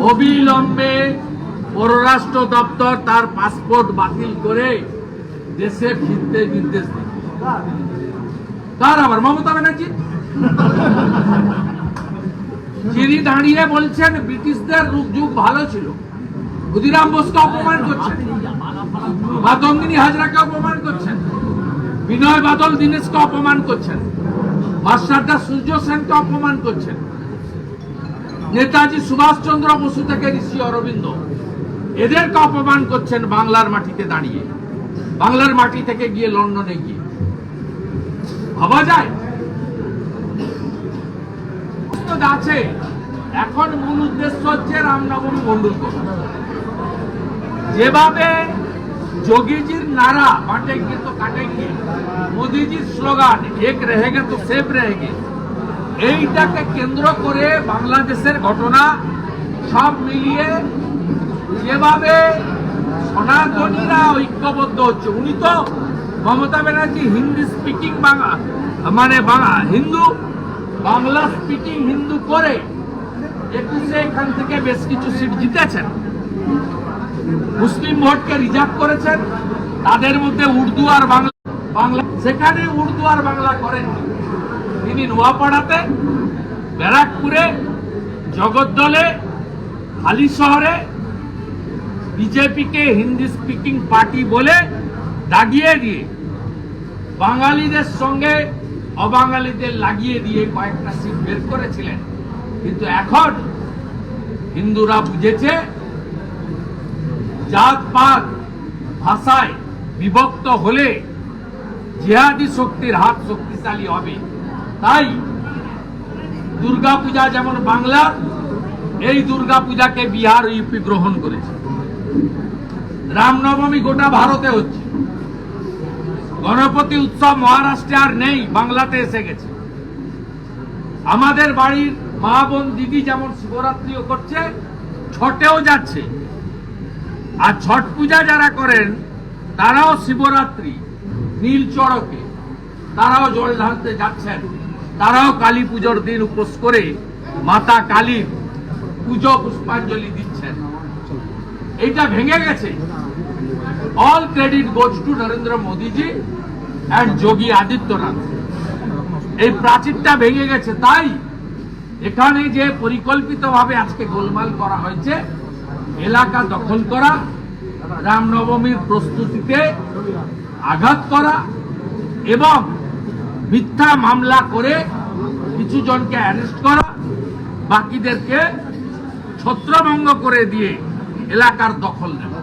অবিলম্বে পররাষ্ট্র দপ্তর তার পাসপোর্ট বাতিল করে দেশে ফিরতে নির্দেশ দিন তার আবার মমতা ব্যানার্জি? যিনি দাঁড়িয়ে বলছেন ব্রিটিশদের রূপ- যুগ ভালো ছিল। ক্ষুদিরাম বোসকে অপমান করছেন। মাতঙ্গিনী হাজরাকে অপমান করছেন। বিনয় বাদল দীনেশকে অপমান করছেন। মাস্টারদা সূর্য সেনকে অপমান করছেন। নেতাজি সুভাষচন্দ্র বসু থেকে ঋষি অরবিন্দ। এদেরকে অপমান করছেন বাংলার মাটিতে দাঁড়িয়ে। বাংলার মাটি থেকে গিয়ে লন্ডনে গিয়ে। ভাবা যায়? আছে। এখন মূল উদ্দেশ্য হচ্ছে রামনবমী মন্ডল যেভাবে যোগীজির নারা বাঁটেঙ্গে তো কাটেঙ্গে মোদিজির স্লোগান, এক রেহেগে তো সেফ রেহেগে এইটাকে কেন্দ্র করে বাংলাদেশের ঘটনা সব মিলিয়ে যেভাবে সনাতনীরা ঐক্যবদ্ধ হচ্ছে, উনি তো মমতা ব্যানার্জি হিন্দি স্পিকিং বাংলা মানে বাংলা- হিন্দু, বাংলা স্পিকিং হিন্দু করে একুশে এখান থেকে বেশ কিছু সিট জিতেছেন। মুসলিম ভোটকে রিজার্ভ করেছেন, তাদের মধ্যে উর্দু আর বাংলা বাংলা সেখানে উর্দু আর বাংলা করেননি। তিনি নোয়াপাড়াতে ব্যারাকপুরে, জগদ্দলে হালি শহরে বিজেপিকে হিন্দি স্পিকিং পার্টি বলে দাগিয়ে দিয়ে, বাঙালিদের সঙ্গে অবাঙালিদের লাগিয়ে দিয়ে কয়েকটা সিট বের করেছিলেন। কিন্তু এখন হিন্দুরা বুঝেছে, জাতপাত, ভাষায় বিভক্ত হলে জিহাদি শক্তির হাত শক্তিশালী হবে। তাই দুর্গাপূজা যেমন বাংলা, এই দুর্গাপূজাকে বিহার ইউপি গ্রহণ করেছে। রামনবমী গোটা ভারতে হচ্ছে। গণপতি উৎসব মহারাষ্ট্রে আর নেই, বাংলাতে এসে গেছে। আমাদের বাড়ির মা বোন দিদি যেমন শিবরাত্রিও করছে, ছটেও যাচ্ছে। আর ছট পূজা যারা করেন, তারাও শিবরাত্রি, নীল চড়কে, তারাও জল ঢালতে যাচ্ছেন। তারাও কালী পুজোর দিন উপোস করে মাতা কালীর পুজো পুষ্পাঞ্জলি দিচ্ছেন। এইটা ভেঙে গেছে। All credit goes to Narendra Modiji and Yogi Adityanath. এই প্রাচীরটা ভেঙে গেছে। তাই এখানে যে পরিকল্পিতভাবে আজকে গোলমাল করা হয়েছে, এলাকা দখল করা, রামনবমীর প্রস্তুতিতে আঘাত করা এবং মিথ্যা মামলা করে কিছু জনকে অ্যারেস্ট করা বাকিদেরকে ছত্রভঙ্গ করে দিয়ে এলাকার দখল নেওয়া।